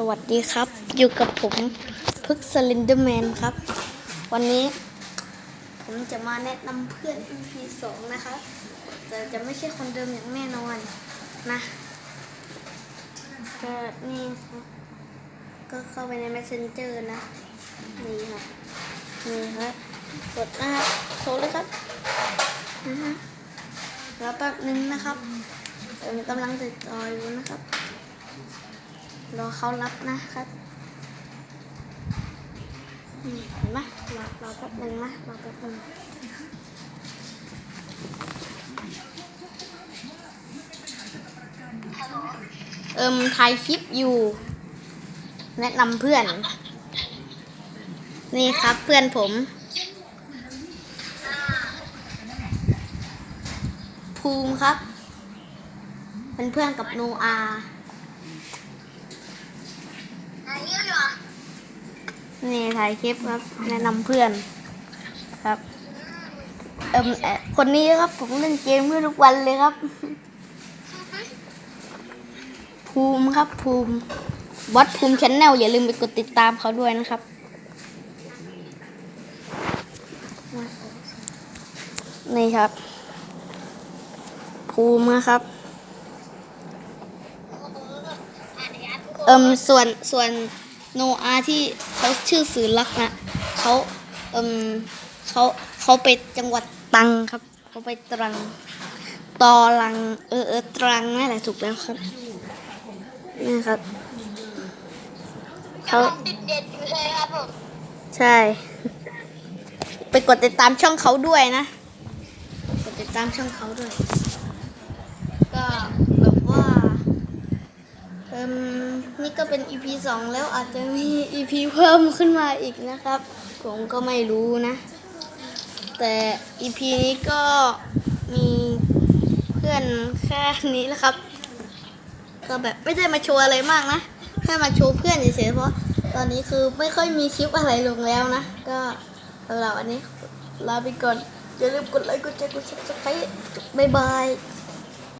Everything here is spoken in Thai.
สวัสดีครับ อยู่กับผมพึกสลินเดอร์แมนครับ วันนี้ผมจะมาแนะนำเพื่อน EP สองนะครับแต่จะไม่ใช่คนเดิมอย่างแน่นอนนะก็นี่ก็เข้าไปใน Messenger นะ นี่ครับนี่ครับกดนะครับโทรเลยครับนะฮะแล้วแป๊บนึงนะครับกำลังติดต่ออยู่นะครับ รอเขารับนะครับนี่เห็นไหมรอรอแป๊บนึงนะรอแป๊บนึงเอิมถ่ายคลิปอยู่ แนะนำเพื่อน นี่ครับเพื่อนผม ภูมิครับ เป็นเพื่อนกับโนอา นี่ถ่ายคลิปครับ แนะนำเพื่อนครับเอิมคนนี้ครับผมเล่นเกมด้วยทุกวันเลยครับ ภูมิครับภูมิวัดภูมิชแนลอย่าลืมไปกดติดตามเขาด้วยนะครับนี่ครับ ภูมิครับ เอิมส่วนส่วน โนอาที่เขาชื่อสื่อลักษณ์นะเขาเอิมเขาเขาไปจังหวัดตรังครับ เขาไปตรังตอลัง เออเออตรังนั่นแหละถูกแล้วครับนี่ครับเขาติดเด็ดอยู่เลยครับผมใช่ ไปกดติดตามช่องเขาด้วยนะ กดติดตามช่องเขาด้วย ก็แบบว่า เอิมนี่ก็เป็น EP สองแล้วอาจจะมี EP เพิ่มขึ้นมาอีกนะครับ ผมก็ไม่รู้นะ แต่ EP นี้ก็มีเพื่อนแค่นี้แหละครับ ก็แบบไม่ได้มาโชว์อะไรมากนะ แค่มาโชว์เพื่อนเฉยๆเพราะตอนนี้คือไม่ค่อยมีคลิปอะไรลงแล้วนะ ก็สำหรับวันนี้ลาไปก่อนอย่าลืมกดไลค์กดแชร์กดซับสไครต์บ๊ายบาย